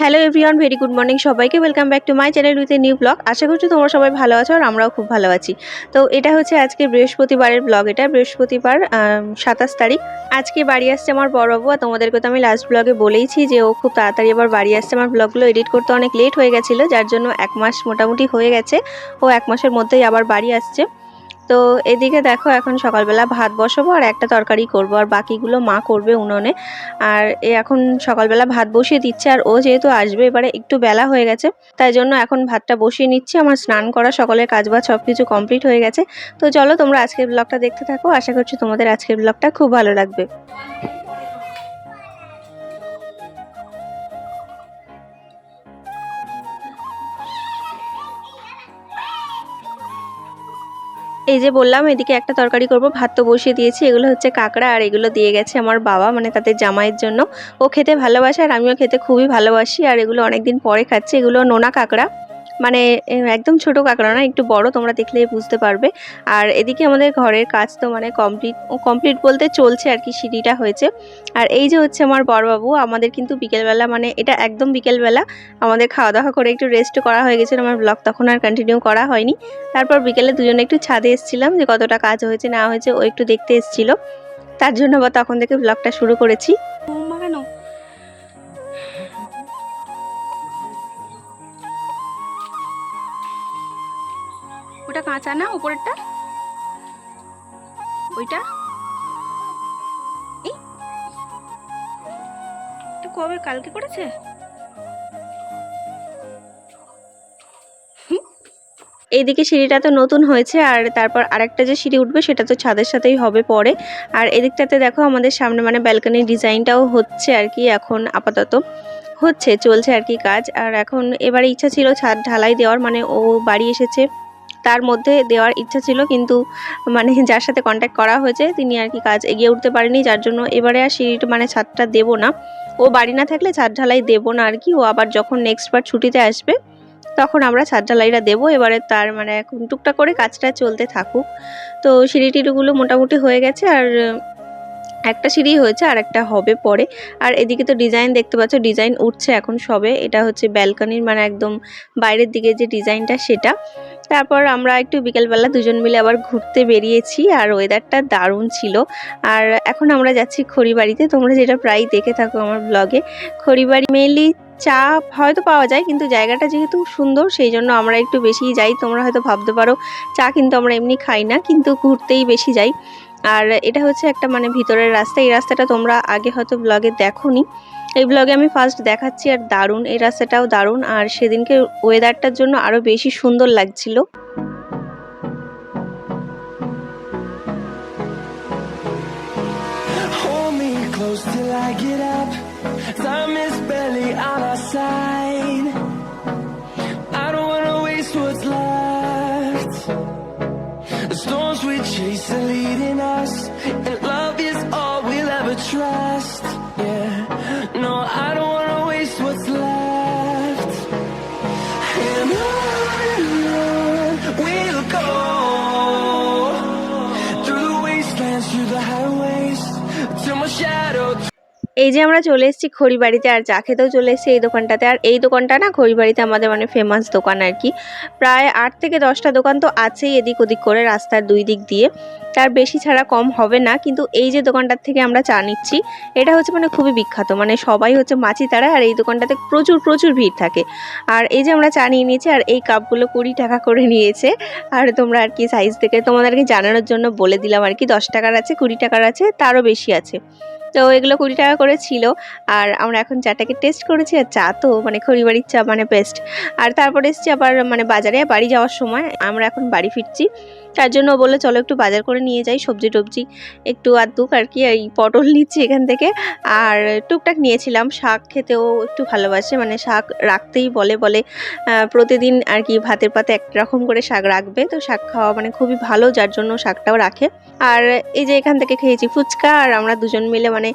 Hello everyone, very good morning সবাইকে। Welcome back to my channel with a new blog. আশা করছি তোমরা সবাই ভালো আছো আর আমরাও খুব ভালো আছি। তো এটা হচ্ছে আজকে বৃহস্পতিবারের ব্লগ এটা। বৃহস্পতিবার সাতাশ তারিখ। আজকে বাড়ি আসছে আমার বড়বাবু আর তোমাদেরকে তো আমি লাস্ট ব্লগে বলেইছি যে ও খুব তাড়াতাড়ি আবার বাড়ি আসছে। আমার ব্লগগুলো এডিট করতে অনেক লেট হয়ে গেছিল, যার জন্য এক মাস মোটামুটি হয়ে গেছে। ও এক মাসের মধ্যেই আবার বাড়ি আসছে। তো এদিকে দেখো এখন সকালবেলা ভাত বসাবো আর একটা তরকারি করব। আর বাকিগুলো মা করবে উনোনে। আর এ এখন সকালবেলা ভাত বসিয়ে দিচ্ছে আর ও যেহেতু আসবে, এবারে একটু বেলা হয়ে গেছে, তাই জন্য এখন ভাতটা বসিয়ে নিচ্ছে। আমার স্নান করা, সকলের কাজ বাজ সব কিছু কমপ্লিট হয়ে গেছে। তো চলো তোমরা আজকের ব্লগটা দেখতে থাকো। আশা করছি তোমাদের আজকের ব্লগটা খুব ভালো লাগবে। এই যে বললাম, এদিকে একটা তরকারি করব, ভাত তো বসিয়ে দিয়েছি, এগুলো হচ্ছে কাঁকড়া আর এগুলো দিয়ে গেছে আমার বাবা মানে তাদের জামাইয়ের জন্য। ও খেতে ভালোবাসে আর আমিও খেতে খুবই ভালোবাসি, আর এগুলো অনেকদিন পরে খাচ্ছি, এগুলো নোনা কাঁকড়া। মানে একদম ছোট কাঁকড়া না, একটু বড় তোমরা দেখলেই বুঝতে পারবে। আর এদিকে আমাদের ঘরের কাজ তো মানে কমপ্লিট কমপ্লিট বলতে চলছে আর কি, সিঁড়িটা হয়েছে। আর এই যে হচ্ছে আমার বড়বাবু আমাদের কিন্তু বিকেলবেলা মানে এটা একদম বিকেলবেলা, আমাদের খাওয়া দাওয়া করে একটু রেস্ট করা হয়ে গেছে আমার ব্লগ তখন আর কন্টিনিউ করা হয়নি। তারপর বিকেলে দুজনে একটু ছাদে এসেছিলাম, যে কতটা কাজ হয়েছে, না হয়েছে, ও একটু দেখতে এসেছিল। তার জন্য বা তখন থেকে ব্লগটা শুরু করেছি। কাঁচা না উপরেরটা। ওইটা। কবে, কালকে করেছে? এইদিকে সিঁড়িটা তো নতুন হয়েছে, আর তারপর আরেকটা যে সিঁড়ি উঠবে, সেটা তো ছাদের সাথেই হবে পরে। আর এদিকটাতে দেখো আমাদের সামনে মানে ব্যালকনির ডিজাইনটাও হচ্ছে আর কি, এখন আপাতত হচ্ছে, চলছে আর কি কাজ। আর এখন এবারে ইচ্ছা ছিল ছাদ ঢালাই দেওয়ার মানে ও বাড়ি এসেছে তার মধ্যে দেওয়ার ইচ্ছা ছিল, কিন্তু মানে যার সাথে কন্ট্যাক্ট করা হয়েছে, তিনি আর কি কাজ এগিয়ে উঠতে পারেনি, যার জন্য এবারে আর সিঁড়িটা মানে ছাদটা দেবো না। ও বাড়ি না থাকলে ছাদ ঢালাই দেবো না আর কি, ও আবার যখন নেক্সট বার ছুটিতে আসবে, তখন আমরা ছাদ ঢালাইটা দেবো, এবারে তার মানে এখন টুকটা করে কাজটা চলতে থাকুক। তো সিঁড়িটিগুলো মোটামুটি হয়ে গেছে, আর একটা সিঁড়ি হয়েছে আর একটা হবে পরে। আর এদিকে তো ডিজাইন দেখতে পাচ্ছ ডিজাইন উঠছে এখন সবে। এটা হচ্ছে ব্যালকনির মানে একদম বাইরের দিকে যে ডিজাইনটা সেটা। তারপর আমরা একটু বিকেলবেলা দুজন মিলে আবার ঘুরতে বেরিয়েছি আর ওয়েদারটা দারুণ ছিল। আর এখন আমরা যাচ্ছি খড়িবাড়িতে। তোমরা যেটা প্রায় দেখে থাকো আমার ব্লগে খড়িবাড়ি মেনলি চা হয়তো পাওয়া যায়, কিন্তু জায়গাটা যেহেতু সুন্দর, সেই জন্য আমরা একটু বেশিই যাই। তোমরা হয়তো ভাবতে পারো, চা কিন্তু আমরা এমনি খাই না, কিন্তু ঘুরতেই বেশি যাই। আর এটা হচ্ছে একটা মানে ভিতরের রাস্তা এই রাস্তাটা তোমরা আগে হয়তো ব্লগে দেখোনি এই ব্লগে আমি ফার্স্ট দেখাচ্ছি আর দারুণ, এই রাস্তাটাও দারুণ আর সেদিনকে ওয়েদারটার জন্য আরও বেশি সুন্দর লাগছিল till I get up. Time is barely on our side. Chase are leading us, এই যে আমরা চলে এসেছি খড়িবাড়িতে আর চা খেতেও চলে এসেছি এই দোকানটাতে। আর এই দোকানটা না খড়িবাড়িতে আমাদের মানে ফেমাস দোকান আর কি। প্রায় আট থেকে দশটা দোকান তো আছেই এদিক ওদিক করে রাস্তার দুই দিক দিয়ে। তার বেশি ছাড়া কম হবে না, কিন্তু এই যে দোকানটার থেকে আমরা চা নিচ্ছি, এটা হচ্ছে মানে খুবই বিখ্যাত। মানে সবাই হচ্ছে মাছি তারা আর এই দোকানটাতে প্রচুর প্রচুর ভিড় থাকে। আর এই যে আমরা চা নিয়ে নিয়েছি, আর এই কাপগুলো কুড়ি টাকা করে নিয়েছে। আর তোমরা আর কি সাইজ থেকে তোমাদেরকে জানানোর জন্য বলে দিলাম আর কি। দশ টাকার আছে, কুড়ি টাকার আছে, তারও বেশি আছে। তো এগুলো কুড়ি টাকা করে ছিল আর আমরা এখন চাটাকে টেস্ট করেছি আর চা তো মানে খড়িবাড়ির চা মানে বেস্ট আর তারপরে এসছি আবার মানে বাজারে বাড়ি যাওয়ার সময়। আমরা এখন বাড়ি ফিরছি। তার জন্য ও বলল, চলো একটু বাজার করে নিয়ে যাই সবজি টবজি। একটু আধটুক আর কি, এই পটল নিচ্ছি এখান থেকে। আর টুকটাক নিয়েছিলাম, শাক খেতেও একটু ভালোবাসে মানে শাক রাখতেই বলে বলে প্রতিদিন আর কি ভাতের পাতে এক রকম করে শাক রাখবে। তো শাক খাওয়া মানে খুবই ভালো, যার জন্য শাকটাও রাখে। আর এই যে এখান থেকে খেয়েছি ফুচকা, আর আমরা দুজন মিলে মানে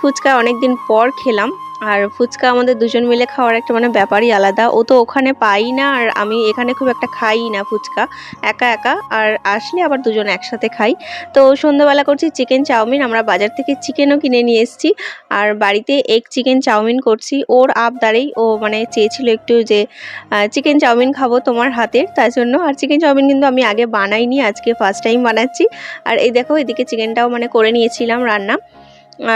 ফুচকা অনেক দিন পর খেলাম। আর ফুচকা আমাদের দুজন মিলে খাওয়ার একটা মানে ব্যাপারই আলাদা। ও তো ওখানে পাই না আর আমি এখানে খুব একটা খাই না ফুচকা। একা একা আর আসলে আবার দুজন একসাথে খাই। তো সন্ধ্যাবেলা করছি চিকেন চাউমিন, আমরা বাজার থেকে চিকেনও কিনে নিয়ে এসেছি। আর বাড়িতে এগ চিকেন চাউমিন করছি। ওর আবদারেই ও মানে চেয়েছিল একটু যে চিকেন চাউমিন খাব তোমার হাতের তার জন্য। আর চিকেন চাউমিন কিন্তু আমি আগে বানাইনি, আজকে ফার্স্ট টাইম বানাচ্ছি। আর এই দেখো, এদিকে চিকেনটাও মানে করে নিয়েছিলাম রান্না।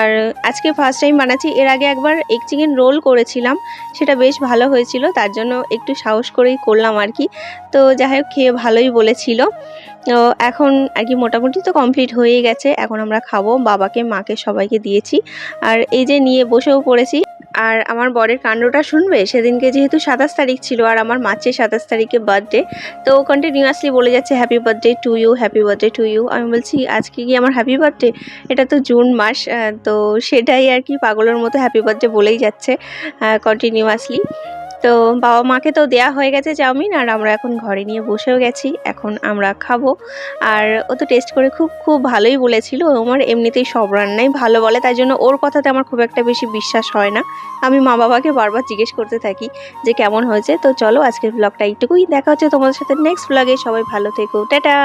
আর আজকে ফার্স্ট টাইম বানাচ্ছি। এর আগে একবার এগ চিকেন রোল করেছিলাম, সেটা বেশ ভালো হয়েছিল, তার জন্য একটু সাহস করেই করলাম আর কি। তো যাই হোক, খেয়ে ভালোই বলেছিল। তো এখন আর কি মোটামুটি তো কমপ্লিট হয়ে গেছে। এখন আমরা খাব, বাবাকে, মাকে সবাইকে দিয়েছি। আর এই যে নিয়ে বসেও পড়েছি আর আমার বরের কাণ্ডটা শুনবে? সেদিনকে যেহেতু সাতাশ তারিখ ছিল আর আমার মার্চের সাতাশ তারিখে বার্থডে তো কন্টিনিউয়াসলি বলে যাচ্ছে happy birthday to you happy birthday to you আমি বলছি, আজকে কি আমার হ্যাপি বার্থডে এটা তো জুন মাস তো সেটাই আর কি পাগলের মতো হ্যাপি বার্থডে বলেই যাচ্ছে কন্টিনিউয়াসলি তো বাবা মাকে তো দেয়া হয়ে গেছে চাউমিন আর আমরা এখন ঘরে নিয়ে বসেও গেছি। এখন আমরা খাব। আর ও তো টেস্ট করে খুব খুব ভালোই বলেছিল। আমার এমনিতেই সব রান্নাই ভালো বলে, তাই জন্য ওর কথাতে আমার খুব একটা বেশি বিশ্বাস হয় না। আমি মা বাবাকে বারবার জিজ্ঞেস করতে থাকি যে কেমন হয়েছে। তো চলো আজকের ব্লগটা এইটুকুই। দেখা হচ্ছে তোমাদের সাথে নেক্সট ব্লগে সবাই ভালো থেকো। টাটা!